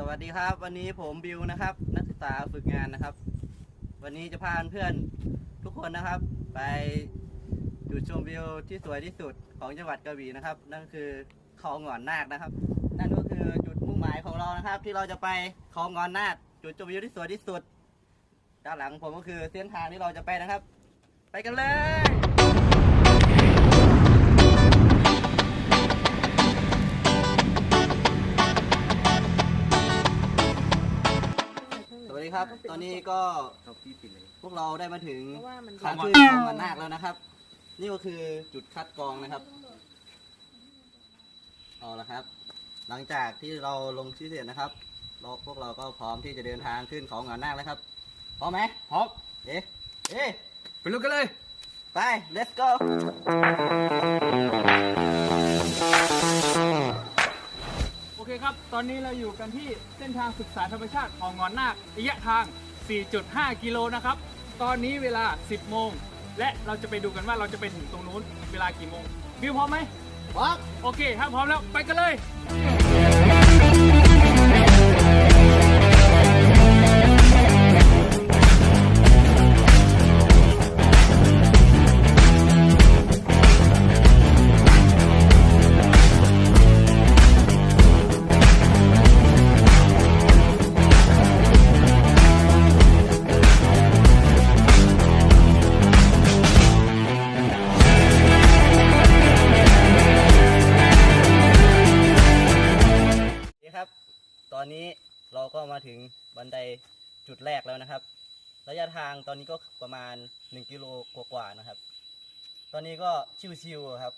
สวัสดีครับ วันนี้ผมบิวนะครับ นักศึกษาฝึกงานนะครับ วันนี้จะพาเพื่อนทุกคนนะครับ ไปจุดชมวิวที่สวยที่สุดของจังหวัดกระบี่นะครับ นั่นคือเขาหงอนนาคนะครับ นั่นก็คือจุดมุ่งหมายของเรานะครับ ที่เราจะไปเขาหงอนนาคจุดชมวิวที่สวยที่สุดด้านหลังผมก็คือเส้นทางที่เราจะไปนะครับ ไปกันเลย สวัสดีครับ ตอนนี้ก็พวกเราได้มาถึงเพราะว่ามันขาขึ้นของมันนาคแล้วนะครับ นี่ก็คือจุดคัดกรองนะครับเอาละครับ หลังจากที่เราลงชื่อเสร็จนะครับเราพวกเราก็พร้อมที่จะเดินทางขึ้นของงานนาคแล้วครับพร้อมไหมพร้อมเอ๊ะเอ๊ะไปลุกกันเลย ไป let's go โอเคครับ ตอนนี้เราอยู่กันที่เส้นทางศึกษาธรรมชาติของงอนนาคระยะทาง 4.5 กิโลนะครับ ตอนนี้เวลา 10 โมง และเราจะไปดูกันว่าเราจะไปถึงตรงนู้นเวลากี่โมงบิวพร้อมไหมพร้อมโอเค ถ้าพร้อมแล้วไปกันเลย ถึงบันไดจุดแรกแล้วนะครับ ระยะทางตอนนี้ก็ประมาณ 1กิโลกว่าๆนะครับ ตอนนี้ก็ชิวๆครับ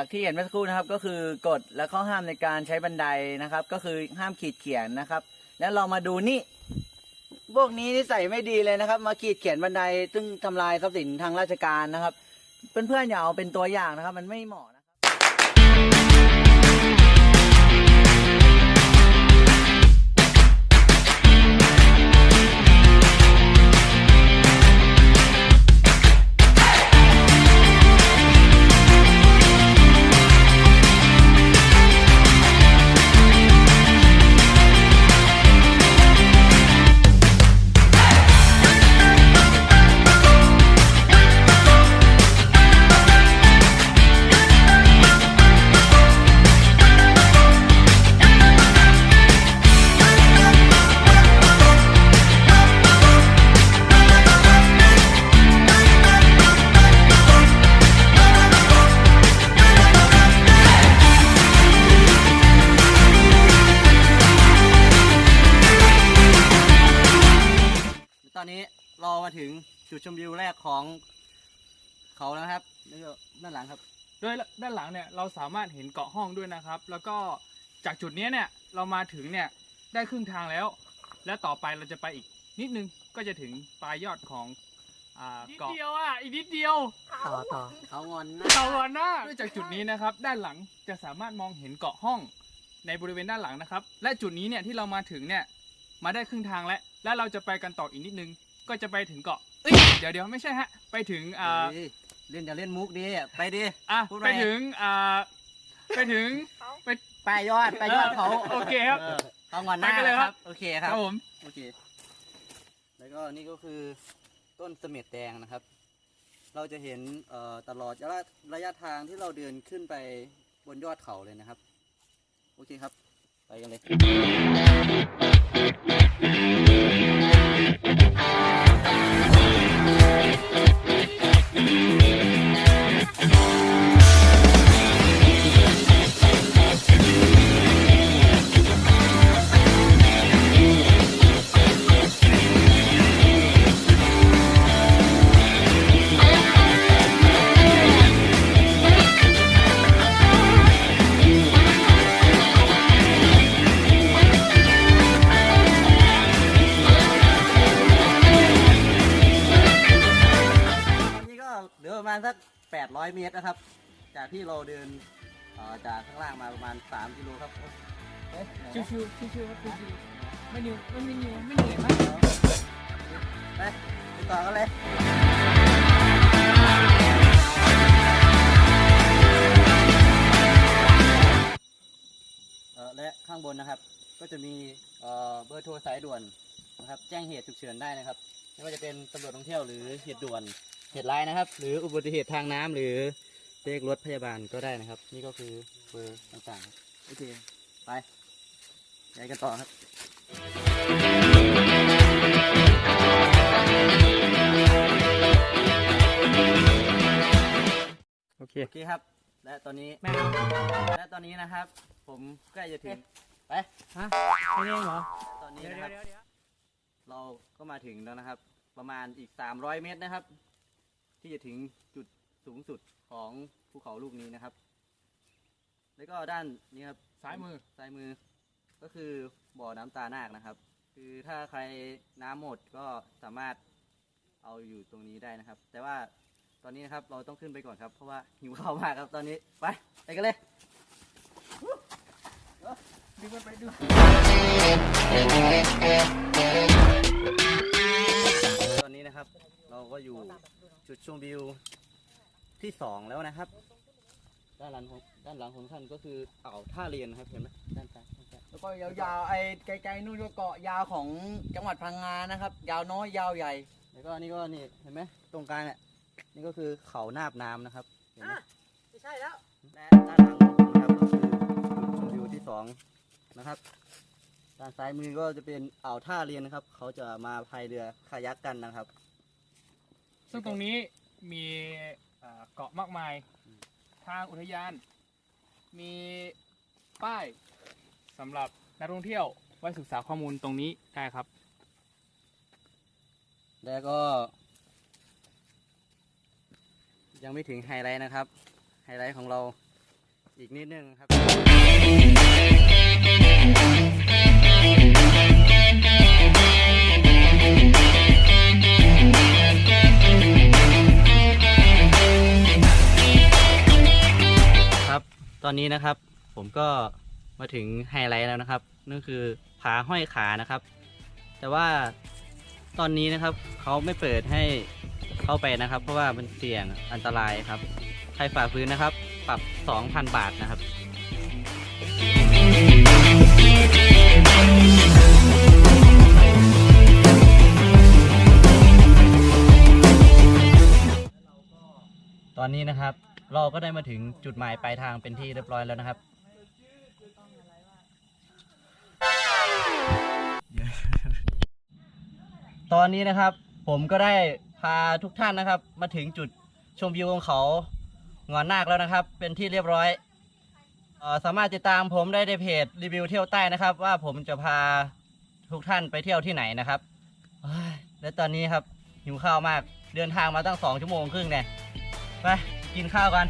จากที่เห็นเมื่อสักครู่นะครับ ก็คือกฎและข้อห้ามในการใช้บันไดนะครับ ก็คือห้ามขีดเขียนนะครับ แล้วเรามาดูนี่พวกนี้นิสัยไม่ดีเลยนะครับ มาขีดเขียนบันไดซึ่งทำลายทรัพย์สินทางราชการนะครับเพื่อนๆอย่าเอาเป็นตัวอย่างนะครับ มันไม่เหมาะนะครับ เรามาถึงจุดชมวิวแรกของเขาแล้วนะครับนี่ก็ด้านหลังครับโดยด้านหลังเนี่ยเราสามารถเห็นเกาะห้องด้วยนะครับ แล้วก็จากจุดนี้เนี่ยเรามาถึงเนี่ยได้ครึ่งทางแล้ว และต่อไปเราจะไปอีกนิดนึงก็จะถึงปลายยอดของอ่าเกาะนิดเดียวอะอีกนิดเดียวต่อต่อเขางอนนะเต่าหัวหน้าด้วยจากจุดนี้นะครับ ด้านหลังจะสามารถมองเห็นเกาะห้องในบริเวณด้านหลังนะครับ และจุดนี้เนี่ยที่เรามาถึงเนี่ยมาได้ครึ่งทางแล้วและเราจะไปกันต่ออีกนิดนึง ก็จะไปถึงเกาะเอ้ยเดี๋ยวเดี๋ยวไม่ใช่ฮะ ไปถึงอ่าเฮ้ยเล่นอย่าเล่นมุกดิไปดิ อะพูดไป ไปถึงอ่าไปถึงไปไปยอดไปยอดเขาโอเคครับออเขางอนหน้าไปกันเลยครับ โอเคคครัรับบผมโอเคแล้วก็นี่ก็คือต้นเสม็ดแดงนะครับ เราจะเห็นเอ่อตลอดระยะระยะทางที่เราเดินขึ้นไปบนยอดเขาเลยนะครับ โอเคครับ ไปกันเลย 800เมตรนะครับ จากที่เราเดินเอ่อจากข้างล่างมาประมาณ 3 กิโลครับเอ๊ะไหนชิววะๆชิวๆครับชิวๆไม่เหนื่อยไม่เหนื่อยไม่เหนื่อยมากไปไปต่อกันเลยเอ่อและข้างบนนะครับ ก็จะมีเอ่อเบอร์โทรสายด่วนนะครับ แจ้งเหตุฉุกเฉินได้นะครับไม่ว่าจะเป็นตำรวจท่องเที่ยวหรือเหตุด่วน เหตุร้ายนะครับ หรืออุบัติเหตุทางน้ำหรือเรียกรถพยาบาลก็ได้นะครับ นี่ก็คือเบอร์ต่างๆครับโอเคไปไปกันต่อครับโอเค โอเคครับ และตอนนี้ แม่เอาและตอนนี้นะครับ ผมใกล้จะถึง ไป ฮะไม่ได้เหรอ ตอนนี้เดี๋ยวนะครับเดี๋ยวเดี๋ยวเราก็มาถึงแล้วนะครับ ประมาณอีก 300 เมตรนะครับ ที่จะถึงจุดสูงสุดของภูเขาลูกนี้นะครับ แล้วก็ด้านนี้ครับซ้ายมือซ้ายมือ ก็คือบ่อน้ำตานาคนะครับ คือถ้าใครน้ำหมดก็สามารถเอาอยู่ตรงนี้ได้นะครับ แต่ว่าตอนนี้นะครับเราต้องขึ้นไปก่อนครับ เพราะว่าหิวข้าวมากครับตอนนี้ไปไปกันเลยดูกันไปดูตอนนี้นะครับ เราก็อยู่จุดชมวิวที่สองแล้วนะครับ ด้านหลังของด้านหลังของท่านก็คืออ่าวท่าเรียนครับเห็นไหมด้านซ้ายด้านซ้ายแล้วก็ยาวๆไอ้ไกลๆนู่นก็เกาะยาวของจังหวัดพังงานะครับ ยาวน้อยยาวใหญ่ แล้วก็นี่ก็นี่เห็นไหมตรงกลางเนี่ยนี่ก็คือเขานาบน้ำนะครับเห็นไหมไม่ใช่แล้วและด้านหลังของผมนะครับก็คือจุดชมวิวที่สองนะครับด้านซ้ายมือก็จะเป็นอ่าวท่าเรียนนะครับ เขาจะมาพายเรือคายักกันนะครับ ซึ่งตรงนี้มีเอ่อเกาะมากมายทางอุทยาน มีป้ายสำหรับนักท่องเที่ยวไว้ศึกษาข้อมูลตรงนี้ได้ครับ แล้วก็ ยังไม่ถึงไฮไลท์นะครับ ไฮไลท์ของเราอีกนิดนึงครับ ตอนนี้นะครับ ผมก็มาถึงไฮไลท์แล้วนะครับนั่นคือผาห้อยขานะครับ แต่ว่าตอนนี้นะครับเขาไม่เปิดให้เข้าไปนะครับ เพราะว่ามันเสี่ยงอันตรายครับ ใครฝ่าฝืนนะครับ ปรับ 2,000 บาทนะครับตอนนี้นะครับ เราก็ได้มาถึงจุดหมายปลายทางเป็นที่เรียบร้อยแล้วนะครับ ตอนนี้นะครับ ผมก็ได้พาทุกท่านนะครับ มาถึงจุดชมวิวของเขางอนนาคแล้วนะครับ เป็นที่เรียบร้อยออสามารถติดตามผมได้ในเพจรีวิวเที่ยวใต้นะครับ ว่าผมจะพาทุกท่านไปเที่ยวที่ไหนนะครับและตอนนี้ครับหิวข้าวมากเดินทางมาตั้งสองชั่วโมงครึ่งเนี่ยไป กินข้าวกัน